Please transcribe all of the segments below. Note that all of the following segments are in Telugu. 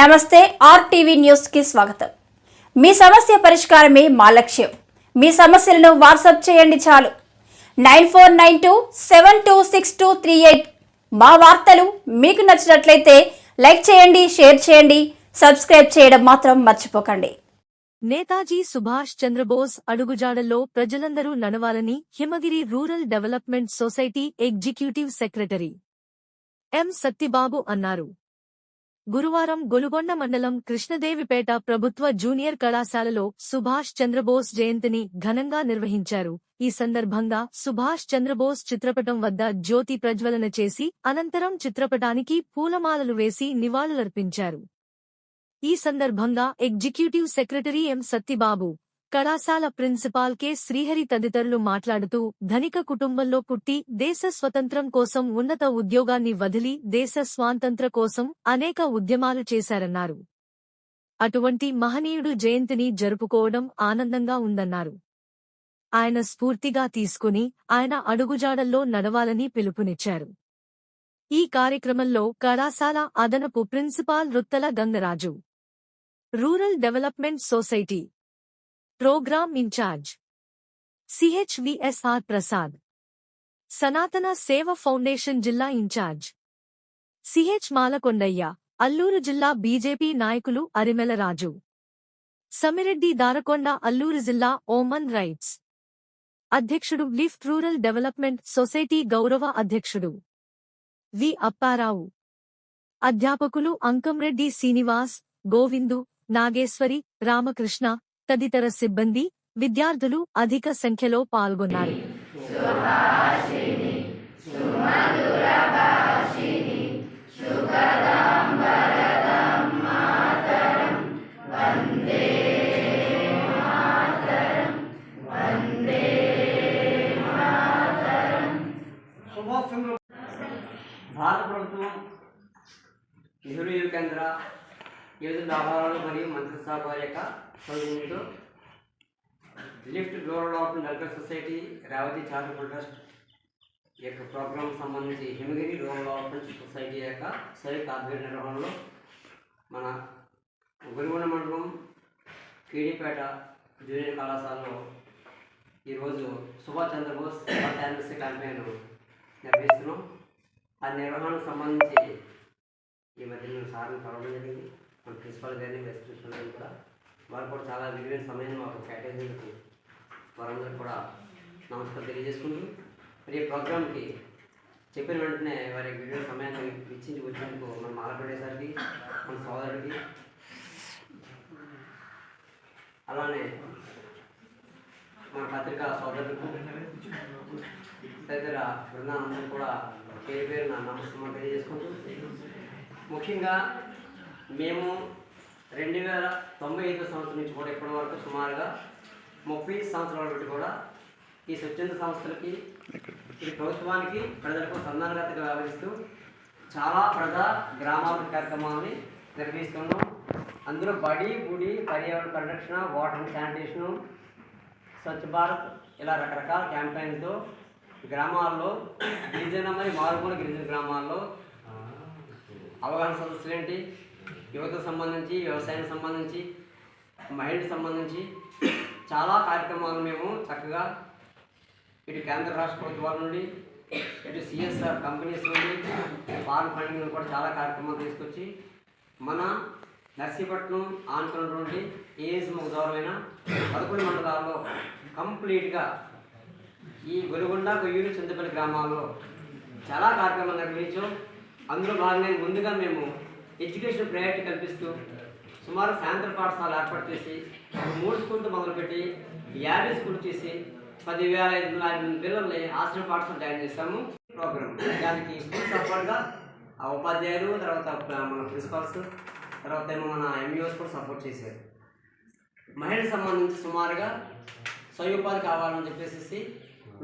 నమస్తే ఆర్టీవీ న్యూస్కి స్వాగతం. మీ సమస్య పరిష్కారమే మా లక్ష్యం. మీ సమస్యలను వాట్సాప్ చేయండి చాలు. Nine four nine two seven two six two three eight మా వార్తలు మీకు నచ్చినట్లయితే లైక్ చేయండి షేర్ చేయండి సబ్స్క్రైబ్ చేయడం మాత్రం మర్చిపోకండి. నేతాజీ సుభాష్ చంద్రబోస్ అడుగుజాడల్లో ప్రజలందరూ నడవాలని Himagiri rural development society executive secretary M Sattibabu అన్నారు. గురువారం గొలుగొండ మండలం కృష్ణదేవిపేట ప్రభుత్వ జూనియర్ కళాశాలలో సుభాష్ చంద్రబోస్ జయంతిని ఘనంగా నిర్వహించారు. ఈ సందర్భంగా సుభాష్ చంద్రబోస్ చిత్రపటం వద్ద జ్యోతి ప్రజ్వలన చేసి అనంతరం చిత్రపటానికి పూలమాలలు వేసి నివాళులర్పించారు. ఈ సందర్భంగా ఎగ్జిక్యూటివ్ సెక్రటరీ ఎం సత్తిబాబు కళాశాల ప్రిన్సిపాల్ కె. శ్రీహరి తదితరులు మాట్లాడుతూ ధనిక కుటుంబంలో పుట్టి దేశ స్వతంత్రం కోసం ఉన్నత ఉద్యోగాన్ని వదిలి దేశ స్వాతంత్ర కోసం అనేక ఉద్యమాలు చేశారన్నారు. అటువంటి మహనీయుడు జయంతిని జరుపుకోవడం ఆనందంగా ఉందన్నారు. ఆయన స్ఫూర్తిగా తీసుకుని ఆయన అడుగుజాడల్లో నడవాలని పిలుపునిచ్చారు. ఈ కార్యక్రమంలో కళాశాల అదనపు principal Ruttala Gangaraju. Rural development society program incharge CHVSR Prasad. Sanatana Seva foundation జిల్లా ఇన్ఛార్జ్ సిహెచ్ మాలకొండయ్య అల్లూరు జిల్లా బీజేపీ నాయకులు అరిమెలరాజు సమిరెడ్డి దారకొండ అల్లూరు జిల్లా ఓమన్ రైట్స్. అధ్యక్షుడు లిఫ్ట్ రూరల్ డెవలప్మెంట్ సొసైటీ గౌరవ అధ్యక్షుడు. వి అప్పారావు. అధ్యాపకులు అంకంరెడ్డి శ్రీనివాస్ గోవిందు నాగేశ్వరి రామకృష్ణ తదితర సిబ్బంది విద్యార్థులు అధిక సంఖ్యలో పాల్గొన్నారు. భారత ప్రభుత్వం నెహ్రూ యువ కేంద్ర వివిధ వ్యాపారాలు మరియు మంత్రిత్వ యొక్క సౌజన్యంతో lift rural of welfare society Revathi charitable trust ఈ యొక్క ప్రోగ్రామ్ సంబంధించి హిమగిరి రూరల్ డెవలప్మెంట్ సొసైటీ యొక్క సంయుక్త ఆధ్వర్య నిర్వహణలో మన గురిగొండ మండలం కేడీపేట జూనియర్ కళాశాలలో ఈరోజు సుభాష్ చంద్రబోస్ యానివర్సరీ క్యాంపెయిన్ నిర్వహిస్తున్నాం. ఆ నిర్వహణకు సంబంధించి ఈ మధ్య నేను సార్ని కలవడం జరిగింది. మన ప్రిన్సిపల్ గారిని వైస్ ప్రిన్సిపల్ గారిని కూడా వారు కూడా చాలా విలువైన సమయాన్ని మాకు కేటాయించినందుకు వారందరూ కూడా నమస్కారం తెలియజేసుకుంటూ మరి ఈ ప్రోగ్రామ్కి చెప్పిన వెంటనే వారి విలువైన సమయాన్ని ఇచ్చించి వచ్చినందుకు మన మాలపడేసరికి మన సోదరుడికి అలానే మన పత్రిక సోదరులకు తదితర బృందానందరూ కూడా పేరు పేరు నా నమస్కారం తెలియజేసుకుంటూ ముఖ్యంగా మేము రెండు వేల తొంభై ఐదో సంవత్సరం నుంచి కూడా ఇప్పటి వరకు సుమారుగా ముప్పై సంవత్సరాల బట్టి కూడా ఈ స్వచ్ఛంద సంస్థలకి ఈ ప్రభుత్వానికి ప్రజలకు సంధానగతగా వ్యవహరిస్తూ చాలా ప్రజా గ్రామాభివృద్ధి కార్యక్రమాలని నిర్వహిస్తున్నాం. అందులో బడి గుడి పర్యావరణ పరిరక్షణ వాటర్ శానిటేషను స్వచ్ఛ భారత్ ఇలా రకరకాల క్యాంపెయిన్తో గ్రామాల్లో గిరిజన మరియు మారుమూల గిరిజన గ్రామాల్లో అవగాహన సదస్సులు ఏంటి? యువతకు సంబంధించి వ్యవసాయం సంబంధించి మహిళలకు సంబంధించి చాలా కార్యక్రమాలు మేము చక్కగా ఇటు కేంద్ర రాష్ట్ర ప్రభుత్వాల నుండి ఇటు సిఎస్ఆర్ కంపెనీస్ నుండి ఫార్మ్ ఫండింగ్ కూడా చాలా కార్యక్రమాలు తీసుకొచ్చి మన నర్సీపట్నం ఆనుకున్నటువంటి ఏఎస్ఎం ముఖ దూరమైన పదకొండు మండలాల్లో కంప్లీట్గా ఈ గొలుగొండ కొయ్యూరు చింతపల్లి గ్రామాల్లో చాలా కార్యక్రమాలు నిర్వహించాం. అందులో భాగంగా ముందుగా మేము ఎడ్యుకేషన్ ప్రయారిటీ కల్పిస్తూ సుమారు సాయంత్రం పాఠశాల ఏర్పాటు చేసి మూడు స్కూల్తో మొదలుపెట్టి యాభై స్కూల్ చేసి పదివేల ఐదు వందల ఐదు మంది పిల్లల్ని ఆశ్రమ పాఠశాల జాయిన్ చేశాము. ప్రోగ్రామ్. దానికి స్కూల్ సపోర్ట్గా ఆ ఉపాధ్యాయులు తర్వాత మన ప్రిన్సిపల్స్ తర్వాత ఏమో మన ఎంఈఓస్ కూడా సపోర్ట్ చేశారు. మహిళలకు సంబంధించి సుమారుగా స్వయం ఉపాధి కావాలని చెప్పేసి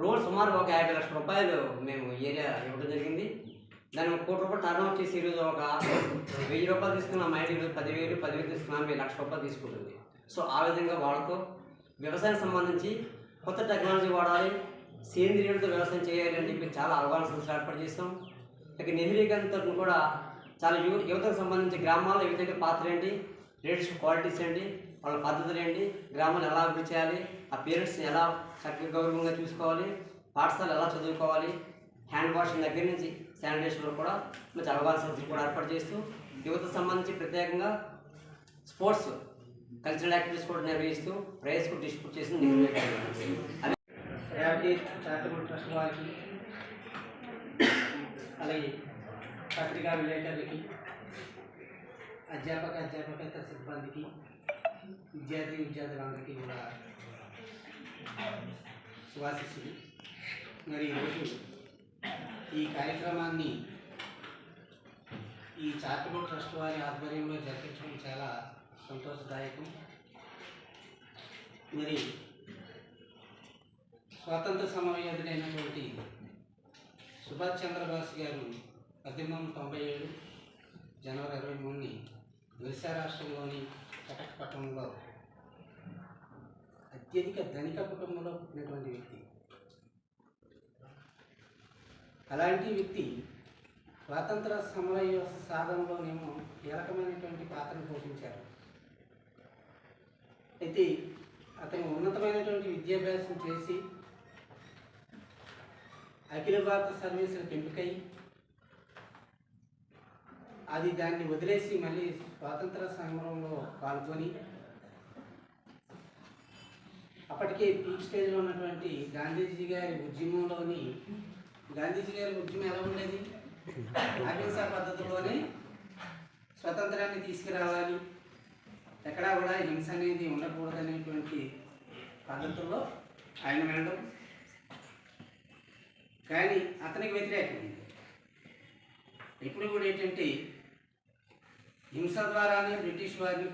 లోన్ సుమారు ఒక యాభై లక్షల రూపాయలు మేము ఏరియా ఇవ్వడం జరిగింది. దాన్ని ఒక కోటి రూపాయలు టర్న్ అవుట్ చేసి ఈరోజు ఒక వెయ్యి రూపాయలు తీసుకున్న మైండ్ ఈరోజు పదివేలు పదివేలు తీసుకున్నాను మీ లక్ష రూపాయలు తీసుకుంటుంది. సో ఆ విధంగా వాళ్ళతో వ్యవసాయం సంబంధించి కొత్త టెక్నాలజీ వాడాలి సేంద్రియులతో వ్యవసాయం చేయాలి అని చెప్పి చాలా అవగాహన సంస్థలు ఏర్పాటు చేస్తాం ఇక నెహ్రీ గారి కూడా చాలా యువ యువతకు సంబంధించి గ్రామాల్లో యువత విధంగా పాత్ర ఏంటి రేట్స్ క్వాలిటీస్ ఏంటి వాళ్ళ పద్ధతులు ఏంటి గ్రామాలు ఎలా అభివృద్ధి చేయాలి ఆ పేరెంట్స్ని ఎలా చక్కగా గౌరవంగా చూసుకోవాలి పాఠశాల ఎలా చదువుకోవాలి హ్యాండ్ వాషింగ్ దగ్గర నుంచి శానిటేషన్లో కూడా మంచి అవగాహన కూడా ఏర్పాటు చేస్తూ యువత సంబంధించి ప్రత్యేకంగా స్పోర్ట్స్ కల్చరల్ యాక్టివిటీస్ కూడా నిర్వహిస్తూ ప్రైజ్ కూడా డిస్ట్రిబ్యూట్ చేసి చారిటబుల్ ట్రస్ట్ వారికి అలాగే పత్రికా విలేకరులకి అధ్యాపక అధ్యాపక సిబ్బందికి విద్యార్థి విద్యార్థులందరికీ కూడా శుభాశిస్సులు. మరి ఈరోజు ఈ కార్యక్రమాన్ని ఈ చారిటబుల్ ట్రస్ట్ వారి ఆధ్వర్యంలో జరిపించడం చాలా సంతోషదాయకం. మరి స్వాతంత్ర సమరయోధుడైనటువంటి సుభాష్ చంద్రబోస్ గారు పద్దెనిమిది వందల తొంభై ఏడు జనవరి ఇరవై మూడుని ఒరిస్సా రాష్ట్రంలోని కటక్ పట్టణంలో అత్యధిక ధనిక కుటుంబంలో పుట్టినటువంటి వ్యక్తి. అలాంటి వ్యక్తి స్వాతంత్ర సమర సాధనలోనేమో కీలకమైనటువంటి పాత్రను పోషించారు. అయితే అతను ఉన్నతమైనటువంటి విద్యాభ్యాసం చేసి అఖిల భారత సర్వీసులకు ఎంపికై అది దాన్ని వదిలేసి మళ్ళీ స్వాతంత్ర సమరంలో పాల్గొని అప్పటికే పీక్ స్టేజ్లో ఉన్నటువంటి గాంధీజీ గారి ఉద్యమంలోని గాంధీజీ గారి ఉద్యమం ఎలా ఉండేది? అహింసా పద్ధతిలోనే స్వతంత్రాన్ని తీసుకురావాలి. ఎక్కడా కూడా హింస అనేది ఉండకూడదు అనేటువంటి పద్ధతుల్లో ఆయన వెళ్ళడం. కానీ అతనికి వ్యతిరేకమైంది. ఇప్పుడు కూడా ఏంటంటే హింస ద్వారానే బ్రిటిష్ వారిని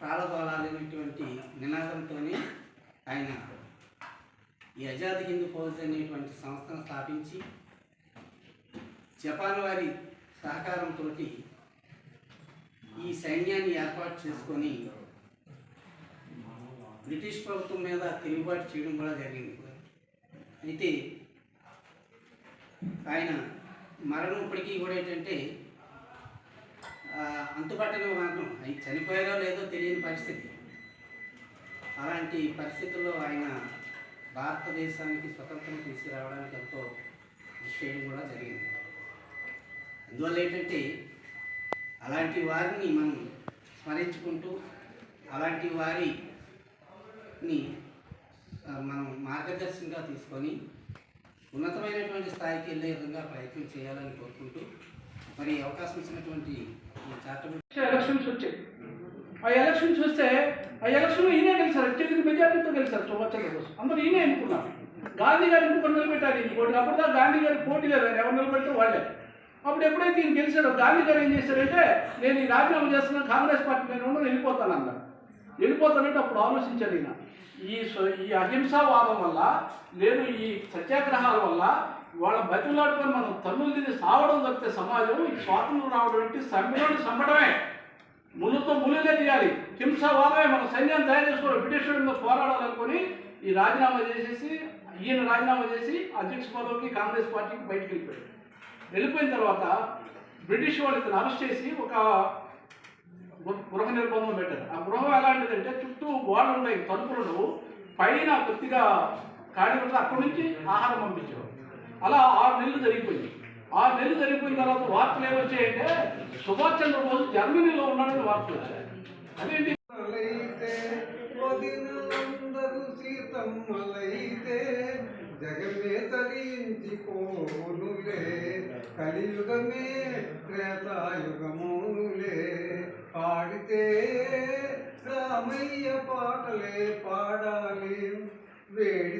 ప్రాళదోలాలనేటువంటి నినాదంతోనే ఆయన ఈ ఆజాద్ హింద్ ఫౌజ్ అనేటువంటి సంస్థను స్థాపించి జపాన్ వారి సహకారంతో ఈ సైన్యాన్ని ఏర్పాటు చేసుకొని బ్రిటిష్ ప్రభుత్వం మీద తిరుగుబాటు చేయడం కూడా జరిగింది. అయితే ఆయన మరణం ఇప్పటికీ కూడా ఏంటంటే ఆ, అంతుపట్టని మరణం ఆయన చనిపోయారో లేదో తెలియని పరిస్థితి. అలాంటి పరిస్థితుల్లో ఆయన భారతదేశానికి స్వతంత్రం తీసుకురావడానికి ఎంతో కృషి చేయడం కూడా జరిగింది. అందువల్ల ఏంటంటే అలాంటి వారిని మనం స్మరించుకుంటూ అలాంటి వారిని మనం మార్గదర్శనంగా తీసుకొని ఉన్నతమైనటువంటి స్థాయికి వెళ్ళే విధంగా ప్రయత్నం చేయాలని కోరుకుంటూ మరి అవకాశం ఇచ్చినటువంటి ఈ చార్టబుల్ ఎలక్షన్స్ వచ్చాయి. ఆ ఎలక్షన్ చూస్తే ఆ ఎలక్షన్ ఈయనే గెలిచారు అత్యధిక మెజార్టీతో గెలిచారు సుభాష్ చంద్రబోస్. అందరూ ఈయనే ఎన్నుకున్నారు గాంధీ గారు ఇంకొకరు నిలబెట్టారు ఇంకోటి అప్పుడు గాంధీ గారు పోటీ లేదు ఎవరు నిలబెడితే వాళ్ళే. అప్పుడు ఎప్పుడైతే ఈయన గెలిచాడో గాంధీ గారు ఏం చేశారంటే నేను ఈ రాజీనామా చేస్తున్నాను కాంగ్రెస్ పార్టీ నేను ఉండను వెళ్ళిపోతాను అన్నారు వెళ్ళిపోతానంటే అప్పుడు ఆలోచించాడు ఈయన. ఈ ఈ అహింసావాదం వల్ల లేదు ఈ సత్యాగ్రహాల వల్ల వాళ్ళ బతులాడుకొని మనం తన్నులు తిని సావడం తప్పితే సమాజం ఈ స్వాతంత్రం రావడం అంటే సమ్మెలోని సమ్మటమే. ముళ్ళుతో ముళ్ళులే తీయాలి. హింసావాదమే మన సైన్యాన్ని తయారు చేసుకోవాలి బ్రిటిష్ పోరాడాలనుకొని ఈ రాజీనామా చేసేసి ఈయన రాజీనామా చేసి అధ్యక్ష పదవికి కాంగ్రెస్ పార్టీకి బయటకు వెళ్ళిపోయాడు. వెళ్ళిపోయిన తర్వాత బ్రిటిష్ వాళ్ళు ఇతను అరెస్ట్ చేసి ఒక గృహ నిర్బంధం పెట్టారు. ఆ గృహం ఎలాంటిదంటే చుట్టూ గోడలు ఉన్నాయి తలుపులు ఉండవు. పైన కొద్దిగా ఖాళీ ఉంటుంది. అక్కడి నుంచి ఆహారం పంపించేవారు. అలా ఆరు నెలలు జరిగిపోయింది. ఆరు నెలలు జరిగిపోయిన తర్వాత వార్తలు ఏమొచ్చాయంటే సుభాష్ చంద్రబోస్ జర్మనీలో ఉన్నాడని వార్తలు వచ్చాయి. అదేంటి? అయితే వదినందరు సీతమ్మలైతే జగమే తరించిపోనులే. కలియుగమే త్రేతాయుగములే. పాడితే రామయ్య పాటలే పాడాలి. వేడి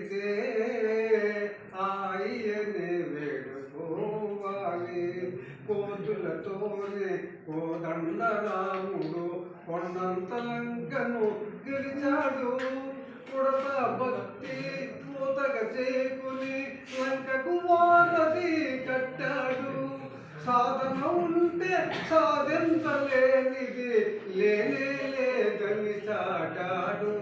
అనంత లంకను గెలిచాడు ఉడత భక్తి కోతగ చేకుని లంకకు వారధి కట్టాడు. సాధన ఉంటే సాధించలేనిది లేనే లేదని చాటాడు.